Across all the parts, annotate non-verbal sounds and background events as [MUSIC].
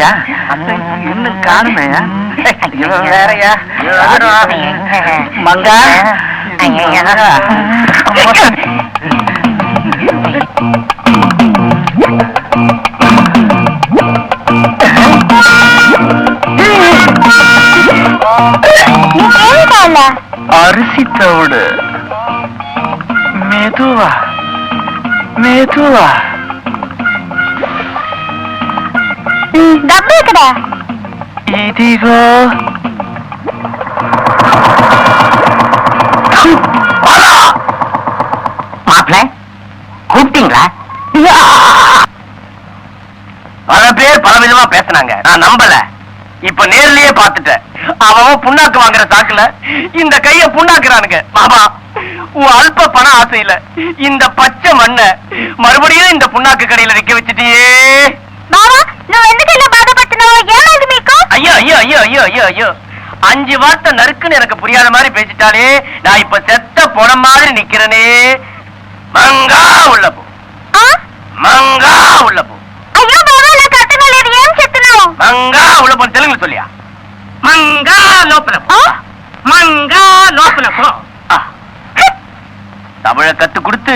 என்னய்யா இன்னும் காணுமே? இவன் வேறயா? மங்கா. அரிசி தவிடு. மெதுவா. மெதுவா. கேக்குதா? இதிகோ மாப்பிள்ள கூப்பிட்டீங்களா? பல பேர் பலவிதமா பேசினாங்க. நான் நம்பல. இப்ப நேர்லயே பாத்துட்டேன் அவன் புண்ணாக்கு வாங்குற சாக்குல இந்த கைய புண்ணாக்குறானுங்க. மாமா உன் அல்ப பண ஆசையில இந்த பச்சை மண்ண மறுபடியும் இந்த புண்ணாக்கு கடையில விற்க வச்சுட்டியே. బావా నువ్వు ఎందుకు ఇలా బాధపడుతున్నావు ఏమైంది మీకు ஐயோ ஐயோ ஐயோ ஐயோ ஐயோ ஐயோ அஞ்சு வார்த்தை நறுக்குன்னு எனக்கு புரியாத மாதிரி பேசிட்டாலே நான் இப்ப செத்த போன மாதிரி நிக்கிறனே மங்கா உள்ள போ ఆ? மங்கா உள்ள போ అయ్యో బావా నాకు అర్థం కాలేదు ఏం చెప్తున్నావు மங்கா உள்ள போ தெலுங்கு சொல்லியா మంగా లోపల పో. ఆ? మంగా లోపల పో. ஆ. தமிழ கத்து கொடுத்து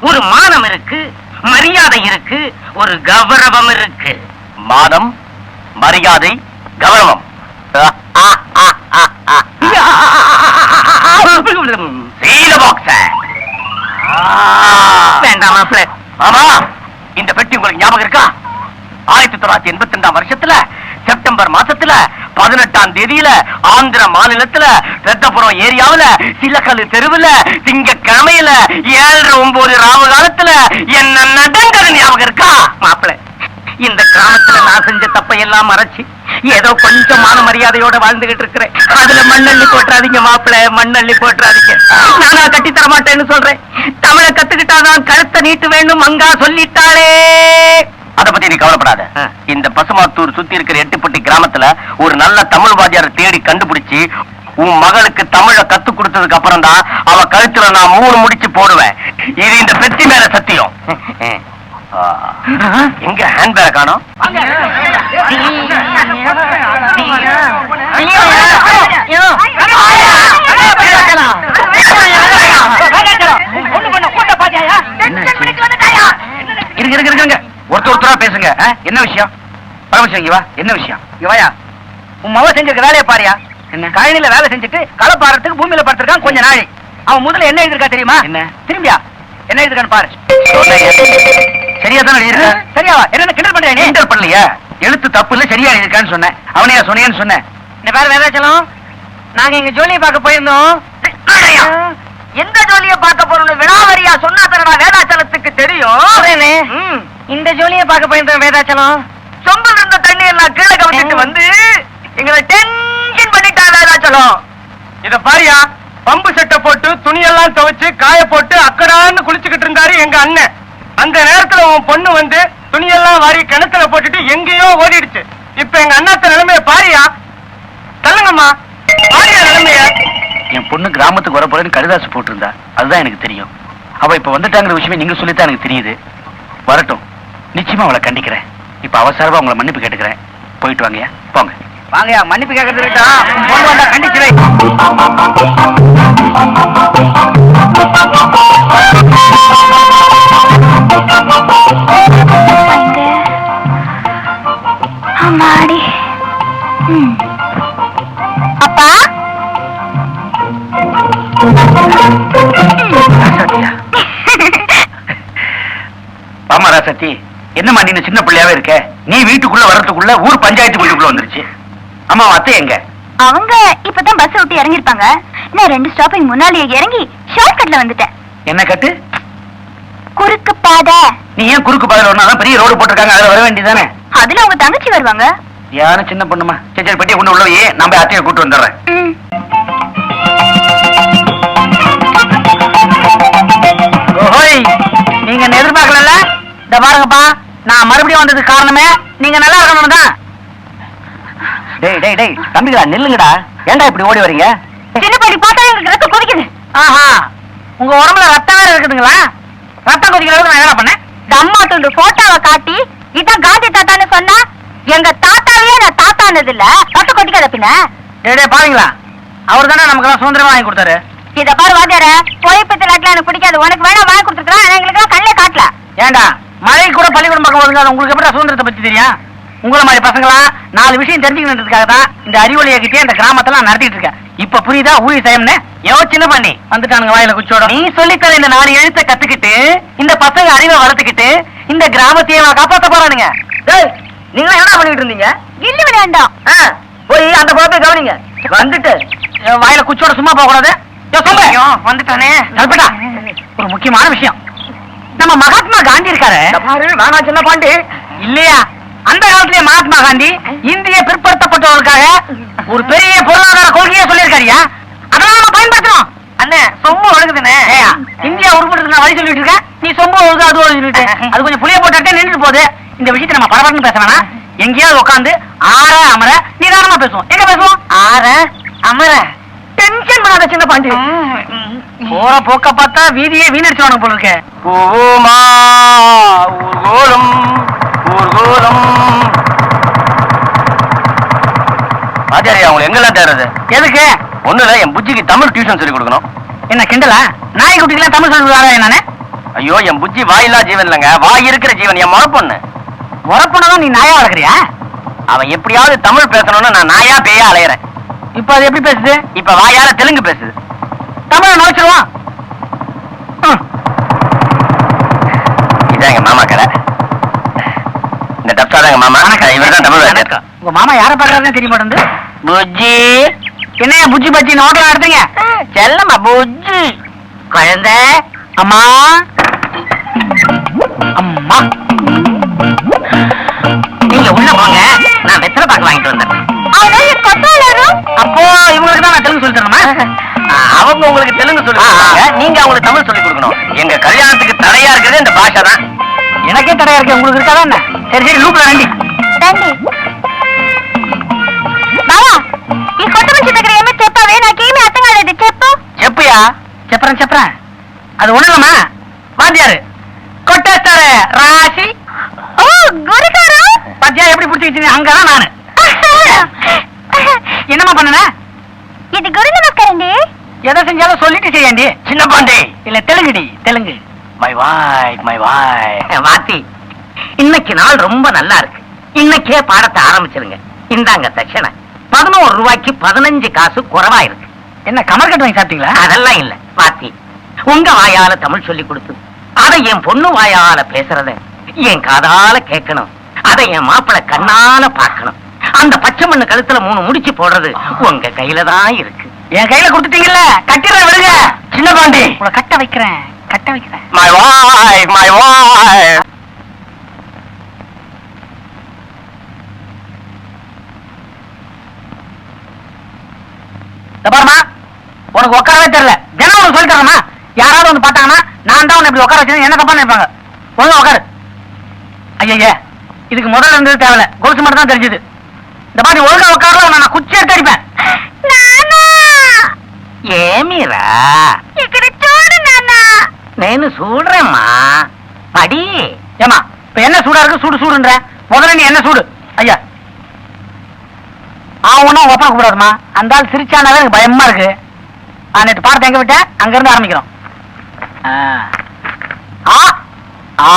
ஒரு மானம் இருக்கு மரியாதை இருக்கு ஒரு கௌரவம் இருக்கு. மானம் மரியாதை கௌரவம். வேண்டாம் ஆமா இந்த பெட்டி உங்களுக்கு ஞாபகம் இருக்கா? ஆயிரத்தி தொள்ளாயிரத்தி எண்பத்தி ரெண்டாம் வருஷத்துல செப்டம்பர் மாசத்துல பதினெட்டாம் தேதியில ஆந்திர மாநிலத்துல ரெத்தபுரம் ஏரியாவுல சிலக்கல்லு தெருவுல திங்கக்கிழமையில ஏழரை ஒன்பது ராவு காலத்துல என்ன நடந்தது ஞாபகம் இருக்கா? மாப்பிள இந்த கிராமத்துல நான் செஞ்ச தப்பை எல்லாம் மறைச்சு ஏதோ கொஞ்சமான மரியாதையோட வாழ்ந்துகிட்டு இருக்கிறேன். அதுல மண்ணள்ளி போட்டுறாதீங்க மாப்பிள்ள மண்ணள்ளி போட்டுறாதீங்க நானா கட்டி தர மாட்டேன்னு சொல்றேன். தமிழை கத்துக்கிட்டாதான் கழுத்தை நீட்டு வேண்டும் மங்கா சொல்லிட்டாளே. அத பத்தி நீ கவலைப்படாத. இந்த பசுமாத்தூர் சுத்தி இருக்கிற எட்டுப்பட்டி கிராமத்துல ஒரு நல்ல தமிழ் வாத்தியாரை தேடி கண்டுபிடிச்சு உன் மகளுக்கு தமிழ கத்து கொடுத்ததுக்கு அப்புறம் தான் அவ கழுத்துல நான் மூணு முடிச்சு போடுவேன். இது இந்த பெத்தி மேல சத்தியம். எங்க ஹேண்ட் பேக் காணோம்? ஒருத்தர் ஒருத்தரா பேசுங்க? என்ன விஷயம்? பரமசிவம் இங்க வா. என்ன விஷயம்? இங்க வாயா. உன் மவ செஞ்சிருக்க வேலையை பாரியா? என்ன? கழனில வேலை செஞ்சுட்டு களை பாறதுக்கு பூமியில படுத்திருக்கான் கொஞ்ச நாளை. அவன் முதல்ல என்ன எழுதிருக்கா தெரியுமா? என்ன? திரும்பியா? என்ன எழுதிருக்கான்னு பாரு. சரியா தான் எழுதிருக்க சரியாவா என்ன கிண்டல் பண்றேன் கிண்டல் பண்ணலையா. எழுத்து தப்பு இல்ல சரியா எழுதிருக்கான்னு சொன்னேன். அவனையா சொன்னேன்னு சொன்னேன். இந்த பேர் வேதாச்சலம் நாங்க எங்க ஜோலியை பார்க்க போயிருந்தோம். எந்த ஜோலிய பார்க்க போறோம்னு வினாவரியா சொன்னா தரடா வேதாச்சலத்துக்கு தெரியும். இந்த ஜோலியை பார்க்க போயிருந்தோம் வேதாச்சலம். சொம்பில் இருந்த தண்ணி எல்லாம் கீழே கவிச்சிட்டு வந்து எங்களை டென்ஷன் பண்ணிட்டா வேதாச்சலம். இத பாரியா பம்பு செட்டை போட்டு துணியெல்லாம் துவைச்சு காய போட்டு அக்கடான்னு குளிச்சுக்கிட்டு இருந்தாரு எங்க அண்ணன். அந்த நேரத்துல உன் பொண்ணு வந்து துணியெல்லாம் வாரி கிணத்துல போட்டுட்டு எங்கேயோ ஓடிடுச்சு. இப்ப எங்க அண்ணாத்த நிலைமைய பாரியா? சொல்லுங்கம்மா பாரியா நிலைமைய? என் பொண்ணு கிராமத்துக்கு வர போறேன்னு கடிதாசு போட்டிருந்தா. அதுதான் எனக்கு தெரியும். அவ இப்ப வந்துட்டாங்கிற விஷயமே நீங்க சொல்லித்தான் எனக்கு தெரியுது. வரட்டும். நிச்சயமா அவளை கண்டிக்கிறேன். இப்ப அவசரமா உங்களை மன்னிப்பு கேட்டுக்கிறேன். போயிட்டு வாங்கயா போங்க. வாங்கயா மன்னிப்பு கேட்கறது வை. அம்மாடி. அப்பா? ஆமா [LAUGHS] ராசத்தி. என்னம்மா நீ சின்ன பிள்ளையாவே இருக்க? நீ வீட்டுக்குள்ள வர்றதுக்குள்ள ஊர் பஞ்சாயத்து வீட்டுக்குள்ள வந்துருச்சு. அம்மா அத்தை எங்க? அவங்க இப்பதான் பஸ் விட்டு இறங்கிருப்பாங்க நான் ரெண்டு ஸ்டாப்பிங் முன்னாடியே இறங்கி ஷார்ட்கட்ல வந்துட்டேன். என்ன கட்டு? குறுக்கு பாதை. நீ ஏன் குறுக்கு பாதையில ஒண்ணாதான் பெரிய ரோடு போட்டிருக்காங்க அதுல வர வேண்டியதானே அதுல உங்க தங்கச்சி வருவாங்க. யாரும் சின்ன பொண்ணுமா? சரி சரி பெட்டியை கொண்டு உள்ள போய் நான் போய் அத்தையை கூட்டு வந்துடுறேன். நீங்க எதிர்பார்க்கல இந்த பாருங்கப்பா நான் மறுபடியும் வந்ததுக்கு காரணமே நீங்க நல்லா இருக்கணும் தான். டேய் டேய் டேய் தம்பிகளா நில்லுங்கடா. ஏன்டா இப்படி ஓடி வரீங்க? சின்ன பாட்டி பார்த்தா எங்களுக்கு ரத்தம் கொதிக்குது. ஆஹா உங்க உடம்புல ரத்தம் வேற இருக்குதுங்களா? ரத்தம் கொதிக்கிற அளவுக்கு நான் என்ன பண்ணேன். அம்மா துண்டு போட்டோவை காட்டி இதான் காந்தி தாத்தான்னு சொன்னா எங்க தாத்தாவே நான் தாத்தானது இல்ல. ரத்தம் கொதிக்காத பின்ன. டேய் டேய் பாருங்களா. அவர் தானே நமக்கு சுதந்திரமா வாங்கி கொடுத்தாரு. இத பாரு வாத்தியார பொழைப்பத்து நாட்டுல எனக்கு பிடிக்காது. உனக்கு வேணா வாங்கி கொடுத்துருக்கான் எங்களுக்கு கண்ணே காட்டல. ஏண்டா மழை கூட பள்ளிக்கூடம் பக்கம் ஒதுங்காது உங்களுக்கு எப்படி சுதந்திரத்தை பத்தி தெரியும் உங்களை மாதிரி பசங்களா நாலு விஷயம் தெரிஞ்சுக்கணுன்றதுக்காக தான் இந்த அறிவொழிய கிட்டே இந்த கிராமத்தெல்லாம் நடத்திட்டு இருக்கேன். இப்ப புரியுதா? ஊழி செய்யம்னு யோ சின்ன பண்ணி? வந்துட்டானுங்க வாயில குச்சோட நீ சொல்லித்தர இந்த நாலு எழுத்த கத்துக்கிட்டு இந்த பசங்க அறிவை வளர்த்துக்கிட்டு இந்த கிராமத்தையே நான் காப்பாத்த போறானுங்க. நீங்க என்ன பண்ணிட்டு இருந்தீங்க? கில்லி விளையாண்டோம். போய் அந்த குழப்பை கவனிங்க. வந்துட்டு வாயில குச்சோட சும்மா போக கூடாது வந்துட்டானே. ஒரு முக்கியமான விஷயம். நம்ம மகாத்மா காந்தி இருக்காரு. நானா சின்ன பாண்டி. இல்லையா? அந்த காலத்திலே மகாத்மா காந்தி இந்திய பிற்படுத்தப்பட்டவர்களுக்காக ஒரு பெரிய பொருளாதார கொள்கையை சொல்லியிருக்காருயா? அதெல்லாம் நம்ம பயன்படுத்தணும் அண்ணே சொம்பு ஒழுகுதுண்ணே இந்தியா உருப்படுறதுக்கு நான் வழி சொல்லிட்டு இருக்கேன். நீ சொம்பு ஒழுகு அது சொல்லிட்டு. அது கொஞ்சம் புளிய போட்டாட்டே நின்றுட்டு போகுது. இந்த விஷயத்தை நம்ம பரபரன்னு பேச வேணாம். எங்கேயாவது உட்காந்து ஆற அமர நிதானமா பேசுவோம். எங்க பேசுவோம்? ஆற அமர. பண்ணாத சின்ன பாண்டி. போற போக்க பார்த்தா வீதியே வீணடிச்சுவானுங்க போல இருக்கு. பூமா ஊர்கோலம் ஊர்கோலம். ஆச்சாரியா அவங்க எங்கெல்லாம் தேடுறது? எதுக்கு? ஒண்ணு இல்ல என் புஜ்ஜிக்கு தமிழ் டியூஷன் சொல்லி கொடுக்கணும். என்ன கிண்டலா? நாய்க்குட்டிக்கெல்லாம் தமிழ் சொல்லுவாரா நானே ஐயோ என் புஜ்ஜி வாயில்லா ஜீவன் இல்லைங்க. வாய் இருக்கிற ஜீவன் என் முறப்பொண்ணு. உரப்பணதான் நீ நாயா வளர்க்குறியா? அவன் எப்படியாவது தமிழ் பேசணும்னு நான் நாயா பேயா அலையறேன். இப்ப அது எப்படி பேசுது? இப்ப வாயால தெலுங்கு பேசுது. தமிழ நோச்சிருவான் இதான் எங்க மாமா கடை இந்த டப்ஸா தான் மாமா இவர் தான் தமிழ். உங்க மாமா யார பாக்குறாருன்னு தெரிய மாட்டேங்குது புஜ்ஜி. என்னையா புஜ்ஜி பச்சி நோட்டலாம் எடுத்தீங்க? செல்லம்மா புஜ்ஜி. குழந்தை அம்மா. அம்மா. நீங்க உள்ள போங்க. நான் வெத்தலை பாக்கு வாங்கிட்டு வந்துடுறேன் அப்போ இவங்களுக்கு தான் நான் தெலுங்கு சொல்லி தரணுமா? அவங்க உங்களுக்கு தெலுங்கு சொல்லி நீங்க அவங்களுக்கு தமிழ் சொல்லி கொடுக்கணும். எங்க கல்யாணத்துக்கு தடையா இருக்கிறது இந்த பாஷா தான். எனக்கே தடையா இருக்கு உங்களுக்கு இருக்காதா என்ன? சரி சரி லூப்ல நண்டி చెప్పయా చెప్పరా చెప్పరా అది ఉండదమ్మా వాద్యారు కొట్టేస్తారు రాసి గురికారు పద్యాలు ఎప్పుడు పుట్టి అంగదా నాను என்னமா பண்ணன? இது குரு நமஸ்காரண்டி எதை செஞ்சாலும் சொல்லிட்டு செய்யாண்டி. சின்ன பாண்டி. இல்ல தெலுங்குடி தெலுங்கு. மை வாய் மை வாய் வாத்தி இன்னைக்கு நாள் ரொம்ப நல்லா இருக்கு. இன்னைக்கே பாடத்தை ஆரம்பிச்சிருங்க. இந்தாங்க தட்சணை. பதினோரு ரூபாய்க்கு பதினஞ்சு காசு குறவா இருக்கு என்ன கமர் கட்டு வாங்கி சாப்பிட்டீங்களா? அதெல்லாம் இல்ல பாத்தி உங்க வாயால தமிழ் சொல்லி கொடுத்து அதை என் பொண்ணு வாயால பேசுறத என் காதால கேட்கணும். அதை என் மாப்பிள்ள கண்ணால பார்க்கணும். அந்த பச்சை மண்ணு கழுத்துல மூணு முடிச்சு போடுறது உங்க கையில தான் இருக்கு. என் கையில கொடுத்துட்டீங்கல்ல? கட்டிடுறேன் விடுங்க. சின்ன பாண்டி. உங்களை கட்ட வைக்கிறேன் கட்ட வைக்கிறேன். மை வாய் மை வாய் பாருமா உனக்கு உட்காரவே தெரியல. தினம் உனக்கு சொல்லி தரமா யாராவது வந்து பார்த்தாங்கன்னா நான் தான் உன்னை இப்படி உட்கார வச்சு என்ன தப்பா நினைப்பாங்க? ஒழுங்கா உட்காரு. ஐயா இதுக்கு முதல்ல இருந்தது தேவையில்ல. கொலுசு மட்டும் தான் தெரிஞ்சது. இந்த மாதிரி ஒழுங்கா உட்காரல உன்னை நான் குச்சி எடுத்து அடிப்பேன் ఏమిరా ఇక్కడ చూడు నాన్న నేను చూడరేమ్మా పడి ஏமா இப்ப என்ன சூடா இருக்கு சூடு சூடுன்ற முதல்ல நீ என்ன சூடு ஐயா ஆ ஒன்னும் ஒப்பனை கூடாதுமா அந்த ஆள் சிரிச்சானாவே எனக்கு பயமா இருக்கு ஆ நேற்று பாடத்தை எங்க விட்டேன் அங்க இருந்து ஆரம்பிக்கிறோம் ஆ. ஆ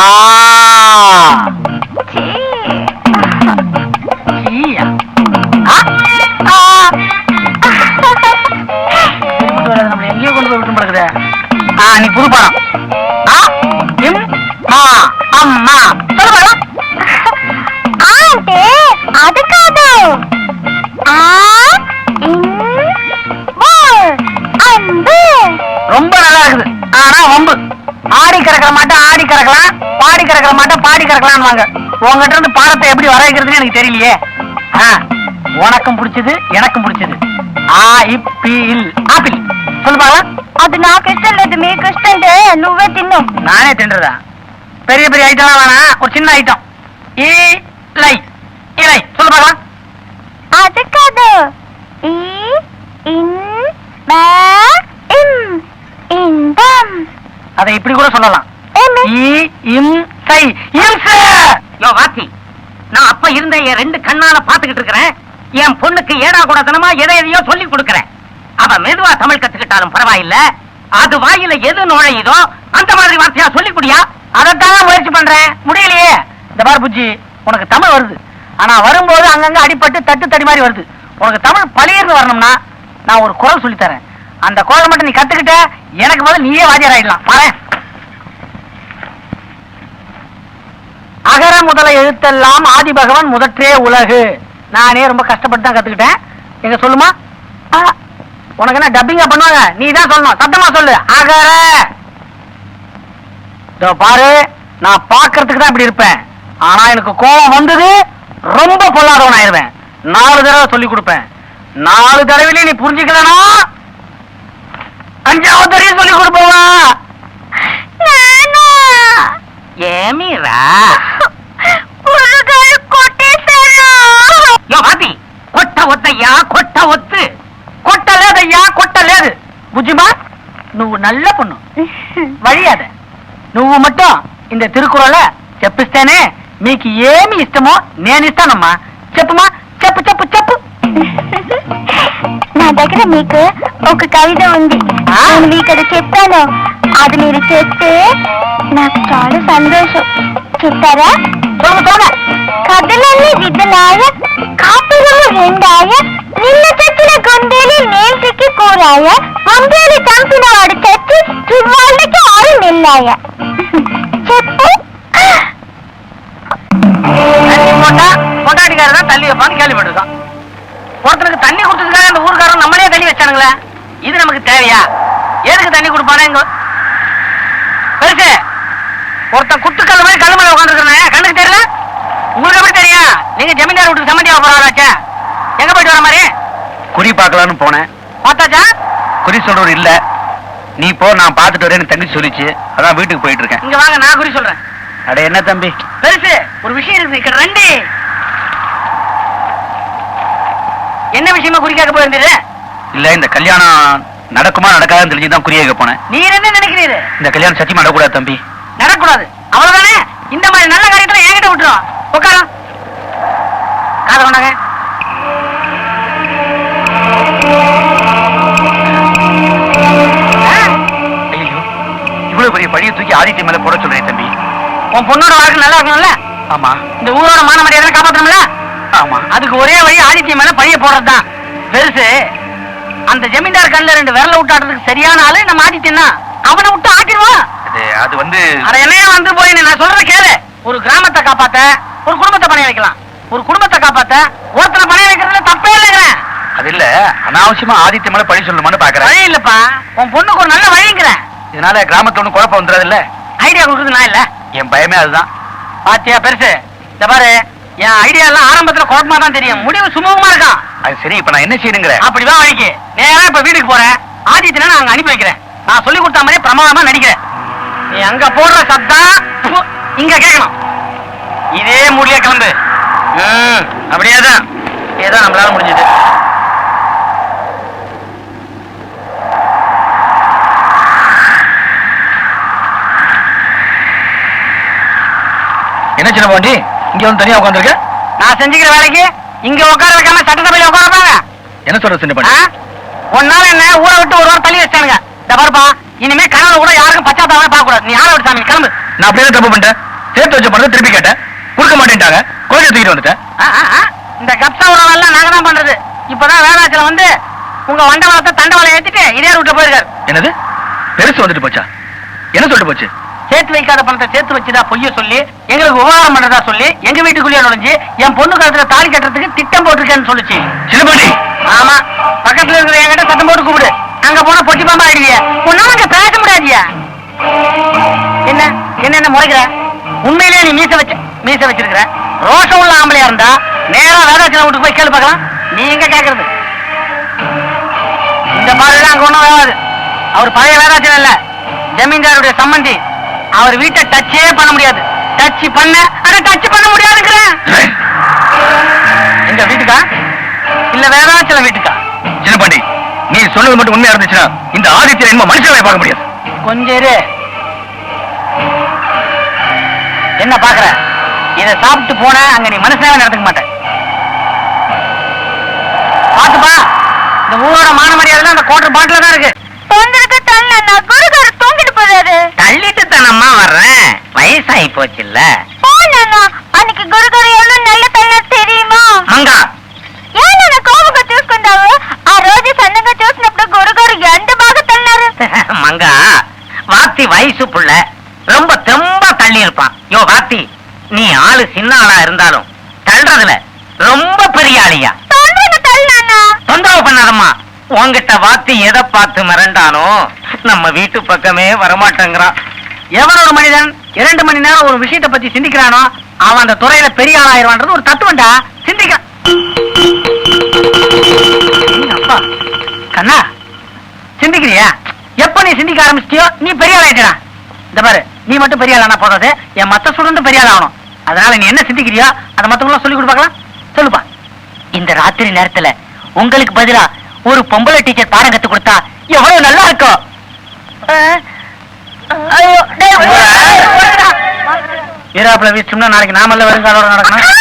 ரொம்ப நல்லா இருக்குது. ஆனா வம்பு. ஆடி கறக்கிற மாட்டேன் ஆடி கறக்கலாம். பாடி கறக்கிற மாட்டேன் பாடி கறக்கலாம்னு வாங்க உங்ககிட்ட இருந்து பாடத்தை எப்படி வர வைக்கிறதுன்னு எனக்கு தெரியலையே. ஆ. உனக்கும் பிடிச்சது எனக்கும் பிடிச்சது. Apple apple. சொல்லுமா? அது நான் கிறிஸ்டன் அது மீ கிறிஸ்டன் நுவே தின்னும் நானே தின்றதா? பெரிய பெரிய ஐட்டம் வேணா ஒரு சின்ன ஐட்டம் இலை இலை சொல்லு பாக்கலாம் அதுக்காது இ இன் இம் அதை இப்படி கூட சொல்லலாம். இ இம் சை இம் யோ வாத்தி. நான் அப்ப இருந்த என் ரெண்டு கண்ணால பாத்துக்கிட்டு இருக்கிறேன். என் பொண்ணுக்கு ஏடா கூடத்தனமா எதை எதையோ சொல்லி கொடுக்கறேன் அவ மெதுவா தமிழ் கத்துக்கிட்டாலும் பரவாயில்ல. அது வாயில எது நுழையுதோ அந்த மாதிரி வார்த்தையா சொல்லி குடியா? அதைத்தான் முயற்சி பண்றேன் முடியலையே. இந்த பார் புஜ்ஜி உனக்கு தமிழ் வருது. ஆனா வரும்போது அங்கங்க அடிபட்டு தட்டு தடி மாதிரி வருது. உனக்கு தமிழ் பழியர்னு வரணும்னா நான் ஒரு குரல் சொல்லித்தரேன் அந்த குரல் மட்டும் நீ கத்துக்கிட்ட எனக்கு முதல் நீயே வாத்தியார் ஆயிடலாம். பாரு அகர முதல எழுத்தெல்லாம் ஆதிபகவன் முதற்றே உலகு. நானே ரொம்ப கஷ்டப்பட்டு தான் கத்துக்கிட்டேன். எங்க சொல்லுமா? உனக்கு என்ன டப்பிங்கா பண்ணுவாங்க? நீ தான் சொல்லணும். சத்தமா சொல்லு. அகர. பாரு நான் பாக்குறதுக்கு தான் இப்படி இருப்பேன். ஆனா எனக்கு கோபம் வந்தது ரொம்ப பொல்லாதவன் ஆயிருவேன் நாலு தடவை சொல்லி கொடுப்பேன். நாலு தடவையிலே நீ புரிஞ்சுக்கலனா? அஞ்சாவது தடவையும் சொல்லி கொடுப்போமா ஏமீரா? బుజ్జిమా నువ్వు నల్ల పొన్ను వడియాద నువ్వు మట్టం ఇంత తిరుకురల చెప్పిస్తేనే మీకు ఏమి ఇష్టమో నేను ఇస్తానమ్మా చెప్పుమా చెప్పు చెప్పు చెప్పు నా దగ్గర మీకు ఒక కవిత ఉంది నేను మీకు అది చెప్తాను అది మీరు చెప్తే నాకు చాలా సంతోషం చెప్తారా కథలన్నీ విద్యలాయ కాపురం రెండాయ నిన్న చచ్చిన గొందేలి నేల్టికి కూరాయ గొందేలి చంపిన వాడు చచ్చి ఇవాళ్ళకి ఆరు నెల్లాయ చెప్పు தண்ணி போட்டா பொண்டாட்டிக்காரர் தான் தள்ளி வைப்பான்னு கேள்விப்பட்டிருக்கோம் ஒருத்தனுக்கு தண்ணி கொடுத்ததுக்காக அந்த ஊருக்காரன் நம்மளே தள்ளி வச்சானுங்களே இது நமக்கு தேவையா எதுக்கு தண்ணி கொடுப்பானே இங்க பெருசு ஒருத்தன் குத்துக்கல் மாதிரி கல் மேல உட்காந்துருக்கேன் கண்ணுக்கு தெரியல உங்களுக்கு எப்படி தெரியும் நீங்க ஜமீன்தார் வீட்டுக்கு சம்மந்தியா போறாச்சா எங்க போயிட்டு வர மாதிரி? குறி பார்க்கலான்னு போனேன். பார்த்தாச்சா? குறி சொல்றவர் இல்ல. நீ போ நான் பாத்துட்டு வரேன்னு தங்கச்சி சொல்லிச்சு. அதான் வீட்டுக்கு போயிட்டு இருக்கேன். இங்க வாங்க நான் குறி சொல்றேன். அட என்ன தம்பி? பெருசு ஒரு விஷயம் இருக்கு இங்க ரெண்டு. என்ன விஷயமா குறி கேட்க போயிருந்தீங்க இல்ல இந்த கல்யாணம் நடக்குமா நடக்காதுன்னு தெரிஞ்சுதான் குறி கேட்க போனேன். நீர் என்ன நினைக்கிறீரு? இந்த கல்யாணம் சத்தியமா நடக்கூடாது தம்பி. நடக்கூடாது அவ்வளவுதானே? இந்த மாதிரி நல்ல காரியத்துல என்கிட்ட விட்டுரும். உட்காரம் காதல் பண்ணாங்க பெரிய பழிய தூக்கி ஆதித்ய மேல போட சொல்றேன் தம்பி. உன் பொண்ணோட வாழ்க்கை நல்லா இருக்கணும்ல? ஆமா. இந்த ஊரோட மான மரியாதை காப்பாற்றணும்ல ஆமா. அதுக்கு ஒரே வழி ஆதித்யம் மேல பழிய போடுறதுதான். பெருசு அந்த ஜமீன்தார் கண்ணுல ரெண்டு விரல விட்டாடுறதுக்கு சரியான ஆளு நம்ம ஆதித்யம் தான் அவனை விட்டு ஆட்டிடுவான் அது வந்து அட என்னையா வந்து போய் நான் சொல்றத கேளு. ஒரு கிராமத்தை காப்பாத்த ஒரு குடும்பத்தை பணைய வைக்கலாம். ஒரு குடும்பத்தை காப்பாத்த ஒருத்தனை பணைய வைக்கிறதுல தப்பே இல்லைங்கிறேன் அது இல்ல. அனாவசியமா ஆதித்ய மேல பழி சொல்லணுமான்னு பாக்குறேன். இல்லப்பா. உன் பொண்ணுக்கு ஒரு நல்ல வழிங்கிறேன் இதனால கிராமத்துல ஒண்ணு குழப்பம் வந்துடாது இல்ல ஐடியா கொடுக்குறது நான் இல்ல? என் பயமே அதுதான். பாத்தியா பெருசு? இந்த பாரு. என் ஐடியா எல்லாம் ஆரம்பத்துல குழப்பமா தான் தெரியும். முடிவு சுமூகமா இருக்கான். அது சரி இப்ப நான் என்ன செய்யணுங்கிற? அப்படிதான் வழிக்கு. நேரா இப்ப வீட்டுக்கு போறேன். ஆதித்யனை நான் அங்க அனுப்பி வைக்கிறேன். நான் சொல்லி கொடுத்த மாதிரி பிரமாதமா நடிக்கிறேன். நீ அங்க போடுற சத்தம் இங்க கேட்கணும். இதே முடிய கிளம்பு. ம், அப்படியேதான் ஏதோ நம்மளால முடிஞ்சது. என்ன சின்ன பாண்டி? இங்க வந்து தனியா உட்காந்துருக்க நான் செஞ்சுக்கிற வேலைக்கு இங்க உட்கார வைக்காம சட்டசபையில உட்கார வைப்பாங்க. என்ன சொல்ற சின்ன? பாண்டி? ஒன்னால என்ன ஊரை விட்டு ஒரு வாரம் தள்ளி வச்சானுங்க இந்த பாருப்பா இனிமே கனவுல கூட யாருக்கும் பச்சாத்தாவே பார்க்க கூடாது நீ யாரை விட்டு சாமி கிளம்பு. நான் அப்படியே தப்பு பண்ணிட்டேன். சேர்த்து வச்ச பணத்தை திருப்பி கேட்டேன். கொடுக்க மாட்டேன்ட்டாங்க. கோயிலை தூக்கிட்டு வந்துட்டேன். இந்த கப்சா உணவெல்லாம் நாங்க தான் பண்றது. இப்பதான் வேளாச்சில வந்து உங்க வண்டவாளத்தை தண்டவாளம் ஏத்திட்டு இதே ரூட்ல போயிருக்காரு. என்னது? பெருசு வந்துட்டு போச்சா? என்ன சொல்லிட்டு போச்சு? சேர்த்து வைக்காத பணத்தை சேர்த்து வச்சுதா பொய்ய சொல்லி எங்களுக்கு உபகாரம் பண்றதா சொல்லி எங்க வீட்டுக்குள்ளேயே நுழைஞ்சு என் பொண்ணு கழுத்துல தாலி கட்டுறதுக்கு திட்டம் போட்டிருக்கேன்னு சொல்லுச்சு. சின்ன பாண்டி ஆமா. பக்கத்துல இருக்கிற என்கிட்ட சத்தம் போட்டு கூப்பிடு. அங்க போனா பொட்டி பாம்பா ஆயிடுவிய. உன்னால அங்க பேச முடியாதியா. என்ன? என்ன என்ன முறைக்கிற? உண்மையிலேயே நீ மீச வச்சு மீச வச்சிருக்கிற? ரோஷம் உள்ள ஆம்பளையா இருந்தா நேரா வேதாச்சலம் வீட்டுக்கு போய் கேளு பார்க்கலாம். நீ எங்க கேக்குறது? இந்த பாடல அங்க ஒண்ணும் வேகாது அவர் பழைய வேதாச்சலம் இல்ல. ஜமீன்தாருடைய சம்பந்தி. அவர் வீட்டை டச்சே பண்ண முடியாது. டச் பண்ண அதை டச் பண்ண முடியாதுங்கிறேன் எங்க வீட்டுக்கா? இல்ல வேதாச்சலம் வீட்டுக்கா? சின்ன பாண்டி நீ சொன்னது மட்டும் உண்மையா இருந்துச்சுன்னா இந்த ஆதித்யன் என்ன மனுஷனை பார்க்க முடியாது. கொஞ்சம் இரு. என்ன பாக்குற இத சாப்பிட்டு போன அங்க நீ மனசாவே நடந்துக்க மாட்ட பாத்துப்பா இந்த ஊரோட மான மரியாதை அந்த கோட்டர் பாட்டில தான் இருக்கு. தொந்தருக்கு தள்ளண்ணா குருகாரு தூங்கிட்டு போறாரு. தானம்மா வர்றேன் வயசாகி போச்சுல்ல போனண்ணா அன்னைக்கு గురుగారు ఎవరు నల్ల తల్లారు తెలియమా மங்கா ఏనన్నా కోపంగా చూసుకుంటావు ఆ రోజు సన్నగా చూసినప్పుడు గురుగారు ఎంత బాగా తల్లారు மங்கா வாத்தி வயசு புள்ள ரொம்ப தெம்பா தள்ளி இருப்பான் யோ வாத்தி நீ ஆளு சின்ன ஆளா இருந்தாலும் தள்ளுறதுல ரொம்ப பெரிய ஆளியா తొందరగా తల్లన్నా தொந்தரவு பண்ணாதம்மா உன்கிட்ட வாத்தி எதை பார்த்து மிரண்டானோ நம்ம வீட்டு பக்கமே வரமாட்டேங்கிறான் எவன் ஒரு மனிதன் இரண்டு மணி நேரம் ஒரு விஷயத்தை பத்தி சிந்திக்கிறானோ அவன் அந்த துறையில பெரிய ஆளாயிருவான்றது ஒரு தத்துவம்டா. சிந்திக்க. அப்பா. கண்ணா சிந்திக்கிறியா? எப்ப நீ சிந்திக்க ஆரம்பிச்சிட்டியோ நீ பெரிய ஆளாயிட்டா இந்த பாரு நீ மட்டும் பெரிய ஆளானா போதாது. என் மத்த சுடந்து பெரிய ஆளாகணும். ஆகணும் அதனால நீ என்ன சிந்திக்கிறியோ அதை மத்தவங்களும் சொல்லி கொடுப்பாக்கலாம் சொல்லுப்பா. இந்த ராத்திரி நேரத்துல உங்களுக்கு பதிலா ஒரு பொம்பளை டீச்சர் பாடம் கத்து கொடுத்தா எவ்வளவு நல்லா இருக்கும்? ஈராப்புல வீசிட்டோம்னா நாளைக்கு நாமல்ல வருங்காலோட நடக்கணும்?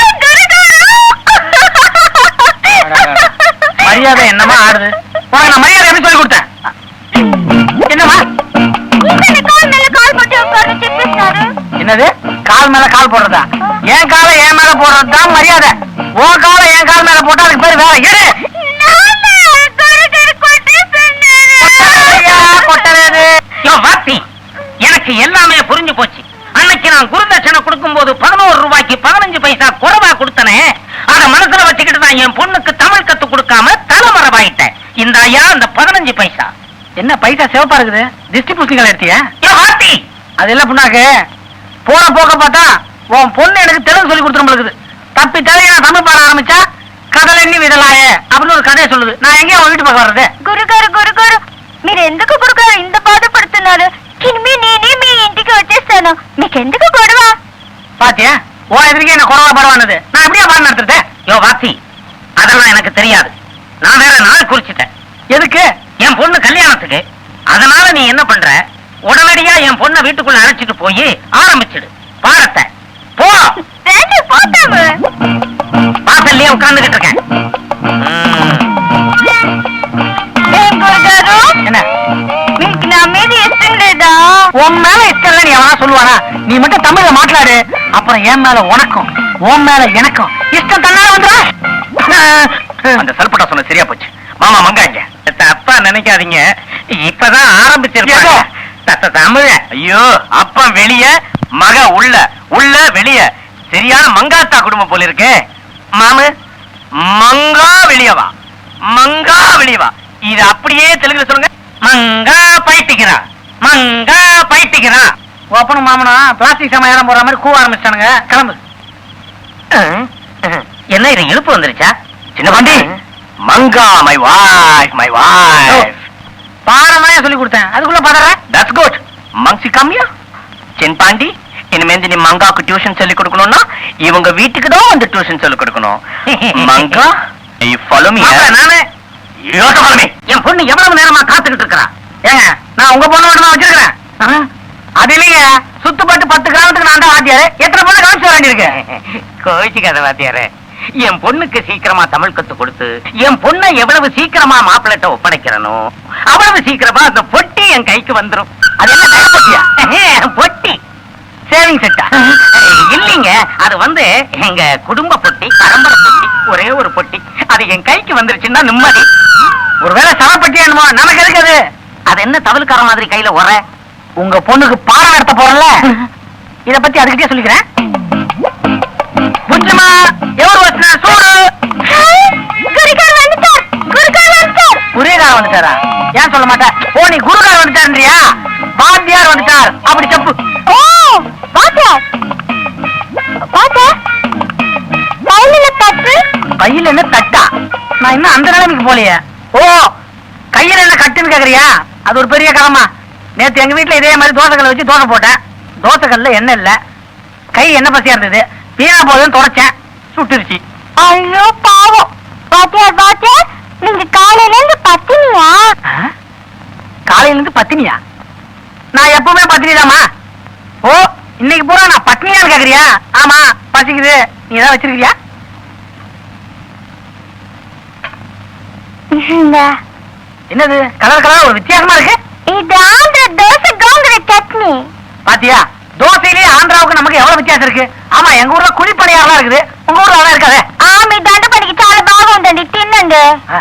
மரியாதை என்னமா ஆடுது? உனக்கு நான் மரியாதை எப்படி சொல்லி கொடுத்தேன். என்னமா என்னது? கால் மேல கால் போடுறதா? என் காலை என் மேல போடுறதுதான் மரியாதை. உன் காலை என் கால் மேல போட்டா அதுக்கு பேர் வேலை எடு. என்ன பைசா சிவப்பா இருக்குது திஷ்டி பூசணிகள் எடுத்தியா யோ வாத்தி அது இல்ல புண்ணாக்கு போன போக்க பார்த்தா உன் பொண்ணு எனக்கு தெலுங்கு சொல்லி கொடுத்துரும்பளுக்குது தப்பி தலையை நான் தமிழ் பாட ஆரம்பிச்சா கடல் எண்ணி விதலாயே அப்படின்னு ஒரு கதையை சொல்லுது நான் எங்கேயும் உன் வீட்டு பக்கம் வர்றது గురుగారు గురుగారు మీరు ఎందుకు గురుగారు ఇంత బాధపడుతున్నారు ఇనిమి నేనే మీ ఇంటికి వచ్చేస్తాను మీకెందుకు గొడవ பாத்தியா உன் எதிர்க்கே என்ன குறவா பரவானது நான் எப்படியா பாடம் நடத்துறது யோ வாத்தி அதெல்லாம் எனக்கு தெரியாது நான் வேற நாள் குறிச்சிட்டேன் எதுக்கு என் பொண்ணு கல்யாணத்துக்கு. அதனால நீ என்ன பண்ற? உடனடியா என் பொண்ணை வீட்டுக்குள்ள அழைச்சிட்டு போய் ஆரம்பிச்சிடு. பாடத்தை போ. வாசல்லையே உட்கார்ந்துகிட்டு இருக்கேன். உன் மேல இஷ்டம் நீ எவனா சொல்லுவானா? நீ மட்டும் தமிழ்ல மாట్లాடு அப்புறம் என் மேல உனக்கும் உன் மேல எனக்கும் இஷ்டம் தன்னால வந்துடும் அந்த சல்பட்டா சொன்ன சரியா போச்சு. மாமா மங்காங்க தப்பா நினைக்காதீங்க. இப்பதான். தத்த தமிழ ஐயோ அப்பா வெளிய மக உள்ள. உள்ள வெளிய. சரியான மங்காத்தா குடும்பம் போல இருக்கே. மாமு மங்கா வெளியவா மங்கா வெளியவா இது அப்படியே தெலுங்குல சொல்லுங்க. மங்கா பைத்திக்கிறா மங்கா பைத்திக்கிறா ஒப்பனும் மாமனும் பிளாஸ்டிக் சமையலாம் போடுற மாதிரி கூவ ஆரம்பிச்சிட்டானுங்க. கிளம்பு. என்ன இது இழுப்பு வந்துருச்சா? சின்ன பாண்டி. மங்கா மை வாய்ஸ் மை வாய்ஸ் பாடமா சொல்லி கொடுத்தேன். அதுக்குள்ள பதற? தட்ஸ் குட் மங்சி கம்மியா? சின் பாண்டி இனிமேந்து நீ மங்காக்கு டியூஷன் சொல்லி கொடுக்கணும்னா இவங்க வீட்டுக்கு தான் வந்து டியூஷன் சொல்லி கொடுக்கணும். [LAUGHS] மங்கா me? மாப்பிள, eh? நானு also follow me. என் பொண்ணு எவ்வளவு நேரமா காத்துக்கிட்டு இருக்கறா? ஏங்க நான் உங்க பொண்ணு மட்டும் தான் வச்சிருக்கிறேன் அது இல்லைங்க சுத்துப்பட்டு பத்து கிராமத்துக்கு நான் தான் வாத்தியாரு. எத்தனை பொண்ணு கவனிச்சு வர வேண்டியிருக்கு? [LAUGHS] கோச்சிக்காத வாத்தியாரே. என் பொண்ணுக்கு சீக்கிரமா தமிழ் கத்து கொடுத்து என் பொண்ணை எவ்வளவு சீக்கிரமா மாப்பிள்ளட்ட ஒப்படைக்கிறனோ அவ்வளவு சீக்கிரமா அந்த பொட்டி என் கைக்கு வந்துரும். அது என்ன நகைப்பட்டியா? [LAUGHS] பொட்டி சேவிங் செட்டா இல்லீங்க அது வந்து எங்க குடும்ப பொட்டி பரம்பரை பொட்டி ஒரே ஒரு பொட்டி. அது என் கைக்கு வந்துருச்சுன்னா நிம்மதி. ஒருவேளை சவப்பட்டியா என்னமோ? நமக்கு எதுக்கு அது? என்ன தவளுக்கார மாதிரி கையில உர? உங்க பொண்ணுக்கு பாடம் நடத்த போறல [LAUGHS] இத பத்தி அதுக்கிட்டே சொல்லிக்கிறேன். புஞ்சுமா எவரு வச்சினா சூடு గురుగారు వండుతారు గురుగారు వండుతారు குருகார் வந்துட்டாரா ஏன் சொல்ல மாட்டேன் ஓ நீ குருகார் வந்துட்டாருன்றியா வாத்தியார் வந்துட்டார் அப்படி செப்பு ఓ వాటర్ వాటర్ పైన తప్పు பையில என்ன தட்டா நான் இன்னும் அந்த நிலைமைக்கு போலையே ஓ கையில என்ன கட்டுன்னு கேக்குறியா அது ஒரு பெரிய கடமா நேத்து எங்க வீட்டுல இதே மாதிரி தோசைக்கல்ல வச்சு தோசை போட்டேன் தோசைக்கல்ல எண்ணெய் இல்ல கை எண்ணெய் பசியா இருந்தது வீணா போதுன்னு தொடச்சேன். சுட்டுருச்சு. ஐயோ பாவம். பாத்தியார் பாத்தியார் நீங்க காலையில இருந்து பத்தினியா? காலையில இருந்து பத்தினியா? நான் எப்பவுமே பத்தினிதாம்மா. ஓ இன்னைக்கு பூரா நான் பத்தினியான்னு கேக்குறியா? ஆமா பசிக்குது. நீ ஏதாவது வச்சிருக்கியா என்னது கலர் கலர் ஒரு வித்தியாசமா இருக்கு? இது ஆந்திர தோசை கோங்குற சட்னி. பாத்தியா? தோசையிலேயே ஆந்திராவுக்கு நமக்கு எவ்வளவு வித்தியாசம் இருக்கு ஆமா எங்க ஊர்ல குழிப்பணியாரெல்லாம் இருக்குது உங்க ஊர்ல அதெல்லாம் இருக்காதே ஆமி దండ పనికి చాలా బాగుందండి తినండి ஆ,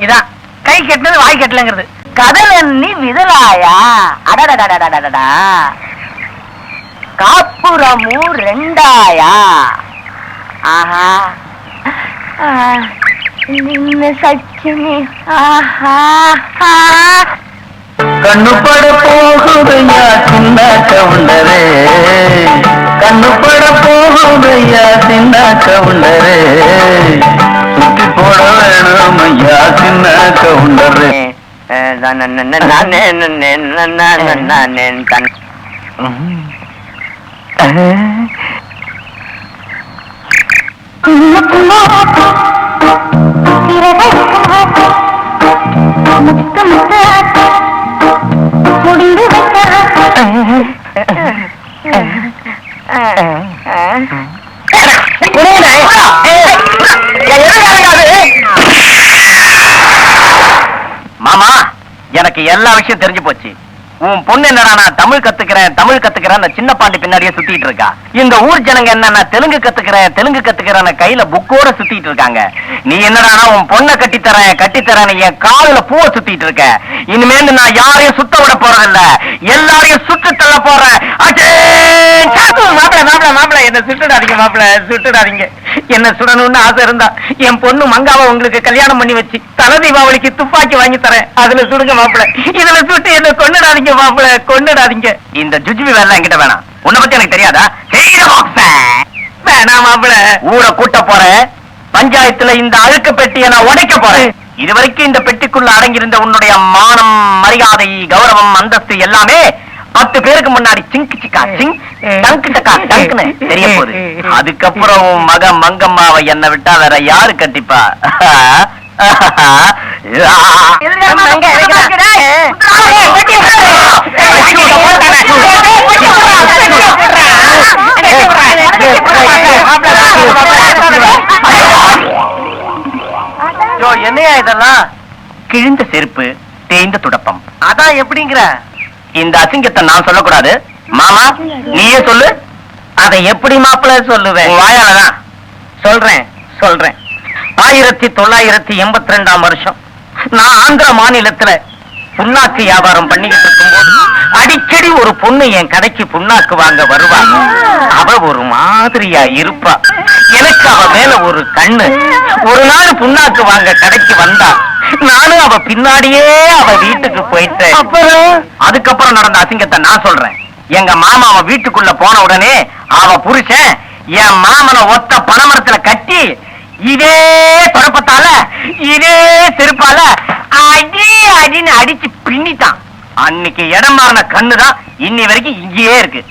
இதான் கை கெட்டினது வாய் கெட்டலங்கிறது கதலன்னி விதலாயா அடடடடடடடா காப்புரமு ரெண்டாயா ஆஹா నిన్న సచ్చిని ఆహా கண்ணு போகுதையா சின்ன கவுண்டரே. கண்ணு போகுதையா சின்ன கவுண்டரே. சுத்தி போட வேணும் ஐயா சின்ன கவுண்டரே. முத்து முத்து. எனக்கு எல்லா விஷயம் தெரிஞ்சு போச்சு. உன் பொண்ணு என்னடா நான் தமிழ் கத்துக்கிறேன் தமிழ் கத்துக்கிறேன் சின்ன பாண்டி பின்னாடியே சுத்திட்டு இருக்கா. இந்த ஊர் ஜனங்க என்ன நான் தெலுங்கு கத்துக்கிறேன் தெலுங்கு கத்துக்கிறேன் கையில புக்கோட சுத்திட்டு இருக்காங்க. நீ என்னடா உன் பொண்ணை கட்டித்தரேன் கட்டித்தரேன் என் காலில பூவை சுத்திட்டு இருக்க. இனிமேல் நான் யாரையும் சுத்த விட போறதில்ல. எல்லாரையும் சுட்டு தள்ள போறேன். மாப்பிள மாப்பிள மாப்பிள என்ன சுட்டுடாதீங்க மாப்பிள சுட்டுடாதீங்க. என்ன சுடணும்னு ஆசை இருந்தா என் பொண்ணு மங்காவை உங்களுக்கு கல்யாணம் பண்ணி வச்சு தல தீபாவளிக்கு துப்பாக்கி வாங்கி தரேன். அதுல சுடுங்க மாப்பிள. இதுல சுட்டு என்ன கொண்டுடாதீங்க மாப்பிள. கொண்டுடாதீங்க இந்த ஜுஜுபி வேலை என்கிட்ட வேணாம். உன்னை பத்தி எனக்கு தெரியாதா? வேணாம் மாப்பிள. ஊரை கூட்ட போறேன். பஞ்சாயத்துல இந்த அழுக்கு பெட்டியை நான் உடைக்க போறேன். இது வரைக்கும் இந்த பெட்டிக்குள்ள அடங்கியிருந்த உன்னுடைய மானம் மரியாதை கௌரவம் அந்தஸ்து எல்லாமே பத்து பேருக்கு முன்னாடி சிங்கு சிக்கா சிங் டங்கு டக்கா டங்குன்னு தெரிய போகுது அதுக்கப்புறம் மக மங்கம்மாவை என்ன விட்டா வேற யாரு கட்டிப்பா என்னையா இதெல்லாம்? கிழிந்த செருப்பு தேய்ந்த துடப்பம். அதான் எப்படிங்கிற? இந்த அசிங்கத்தை நான் சொல்லக்கூடாது. மாமா நீயே சொல்லு. அதை எப்படி மாப்பிள்ள சொல்லுவேன்? வாயாலதான் சொல்றேன் சொல்றேன். ஆயிரத்தி தொள்ளாயிரத்தி எண்பத்தி ரெண்டாம் வருஷம். நான் ஆந்திர மாநிலத்துல புண்ணாக்கு வியாபாரம் பண்ணிக்கிட்டு இருக்கும்போது அடிக்கடி ஒரு பொண்ணு என் கடைக்கு புண்ணாக்கு வாங்க வருவா. அவ ஒரு மாதிரியா இருப்பா. எனக்கு அவ மேல ஒரு கண்ணு. ஒரு நாள் புண்ணாக்கு வாங்க கடைக்கு வந்தா நானும் அவ பின்னாடியே அவ வீட்டுக்கு போயிட்டேன். அதுக்கப்புறம் நடந்த அசிங்கத்தை நான் சொல்றேன். எங்க மாமா அவ வீட்டுக்குள்ள போன உடனே அவ புருஷன் என் மாமனை ஒத்த பனைமரத்துல கட்டி இதே தொடப்பத்தால இதே செருப்பால அடி அடின்னு அடிச்சு பின்னிட்டான். அன்னைக்கு இடம் மாறின கண்ணுதான் இன்னி வரைக்கும் இங்கேயே இருக்கு.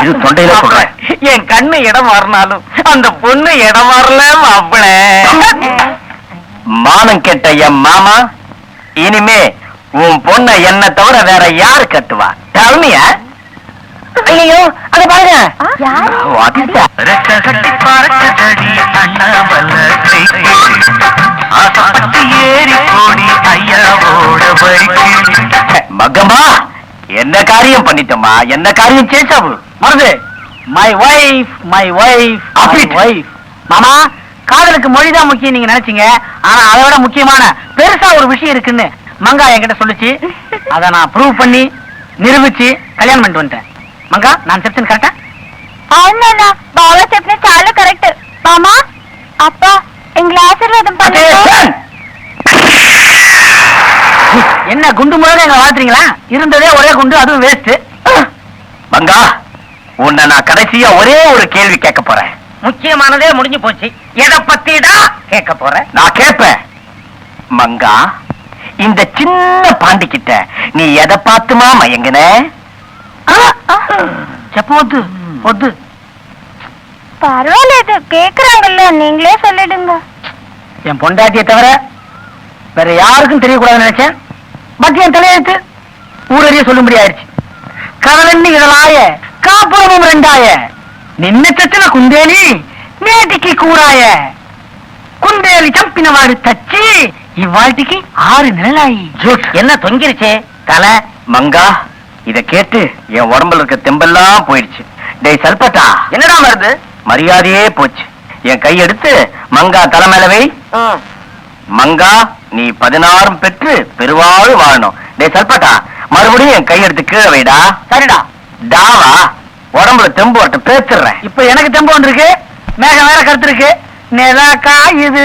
இது தொண்டையில சொல்றேன். என் கண்ணு இடம் மாறினாலும் அந்த பொண்ணு இடம் மாறல மாப்பிள மானம் கெட்ட என் மாமா இனிமே உன் பொண்ண என்ன தவிர வேற யாரு கட்டுவா? தருமிய ஐயோ அத பாருங்க. கட்டி பார்க்கடி மகமா என்ன காரியம் பண்ணிட்டமா என்ன காரியம் சேசாவு Marudhu my wife my wife அப்படி வைஃப் மாமா காதலுக்கு மொழிதான் முக்கியம் நீங்க நினைச்சீங்க. ஆனா அதை விட முக்கியமான பெருசா ஒரு விஷயம் இருக்குன்னு மங்கா என்கிட்ட சொல்லுச்சு. அதை நான் ப்ரூவ் பண்ணி நிரூபிச்சு கல்யாணம் பண்ணிட்டு வந்துட்டேன். மங்கா நான் செப்ஷன் கரெக்டா అవునన్నా బాగా చెప్పిన చాలా కరెక్ట్ మామా అప్ప எங்களை ஆசீர்வாதம் பண்ணுங்க என்ன குண்டு முழுக்க எங்க வாழ்த்துறீங்களா இருந்ததே ஒரே குண்டு அதுவும் வேஸ்ட் மங்கா உன்னை நான் கடைசியா ஒரே ஒரு கேள்வி கேட்க போறேன் முக்கியமானதே முடிஞ்சு போச்சு எதை பத்தி தான் கேட்க போற நான் கேட்பேன் மங்கா இந்த சின்ன பாண்டி கிட்ட நீ எதை பார்த்துமா மயங்கின செப்ப ஒத்து ஒத்து பரவாயில்ல கேக்குறாங்கல்ல. நீங்களே சொல்லிடுங்க. என் பொண்டாட்டியை தவிர வேற யாருக்கும் தெரியக்கூடாதுன்னு நினைச்சேன். பட் என் தலையெழுத்து ஊரறிய சொல்லும்படி ஆயிடுச்சு. கவலண்ணி இதழாய காப்புறமும் ரெண்டாய. நின்ன சத்தின குந்தேலி நேட்டிக்கு கூறாய. குந்தேலி சம்பினவாறு தச்சு இவ்வாழ்த்திக்கு ஆறு நிழலாயி. என்ன தொங்கிருச்சே? தலை மங்கா. இத கேட்டு என் உடம்புல இருக்க தெம்பெல்லாம் போயிடுச்சு. டேய் சல்பட்டா. என்னடா வருது மரியாதையே போச்சு. என் கையெடுத்து மங்கா தலைமையில வை. மங்கா நீ பதினாறும் பெற்று பெருவாழ் வாழணும். டேய் சல்பட்டா மறுபடியும் என் கையெடுத்து கீழே வைடா. சரிடா. டாவா உடம்புல தெம்பு வரட்ட பேத்துறேன் இப்ப எனக்கு தெம்பு வந்திருக்கு. மேகம் வேற கருத்து இருக்கு நிலா காயுது